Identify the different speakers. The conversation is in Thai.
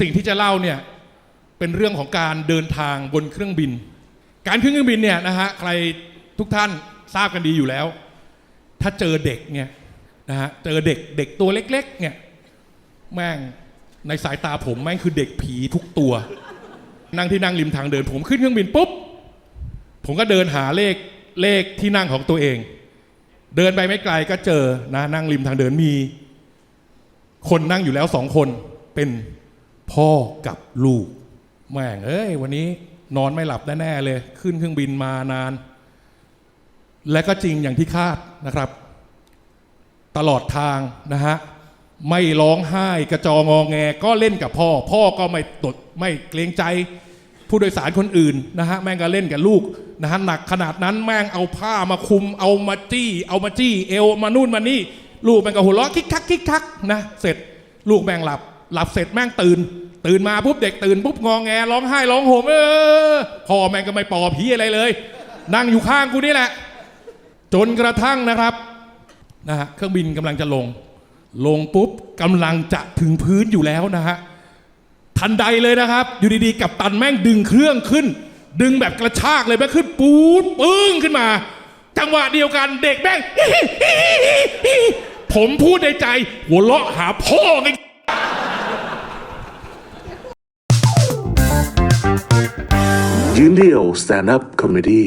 Speaker 1: สิ่งที่จะเล่าเนี่ยเป็นเรื่องของการเดินทางบนเครื่องบิน การขึ้นเครื่องบินเนี่ยนะฮะใครทุกท่านทราบกันดีอยู่แล้ว ถ้าเจอเด็กเนี่ยนะฮะเจอเด็กเด็กตัวเล็ก ๆ เนี่ยแม่งในสายตาผมแม่งคือเด็กผีทุกตัว นั่งที่นั่งริมทางเดิน ผมขึ้นเครื่องบินปุ๊บผมก็เดินหาเลขเลขที่นั่งของตัวเอง เดินไปไม่ไกลก็เจอนะนั่งริมทางเดินมี คนนั่งอยู่แล้วสองคนเป็น พ่อกับลูก แม่งเอ้ย วันนี้นอนไม่หลับแน่ๆเลย ขึ้นเครื่องบินมานาน และก็จริงอย่างที่คาดนะครับ ตลอดทางนะฮะไม่ร้องไห้กระจองอแงก็เล่นกับพ่อ พ่อก็ไม่ตดไม่เกรงใจ ผู้โดยสารคนอื่นนะฮะแม่งก็เล่นกับลูกนะฮะหนักขนาดนั้นแม่งเอาผ้ามาคุม เอามาจี้ เอามาจี้ เอวมานู่นมานี่ ลูกแม่งก็หัวเราะคิกคักคิกคักนะเสร็จลูกแม่งหลับ หลับเสร็จแม่งตื่น ตื่นมาปุ๊บเด็กตื่นปุ๊บงอแงร้องไห้ร้องโหมเออพ่อแม่งก็ไม่ปอบพี่อะไรเลย นั่งอยู่ข้างกูนี่แหละ จนกระทั่งนะครับนะฮะเครื่องบินกำลังจะลง ลงปุ๊บกำลังจะถึงพื้นอยู่แล้วนะฮะทันใดเลยนะครับ อยู่ดีๆ กับตันแม่งดึงเครื่องขึ้น ดึงแบบกระชากเลยแม่งขึ้นปูดปึ้งขึ้นมา จังหวะเดียวกันเด็กแม่งผมพูดในใจ หัวเราะหาพ่อไง
Speaker 2: ยืนเดี่ยว stand up comedy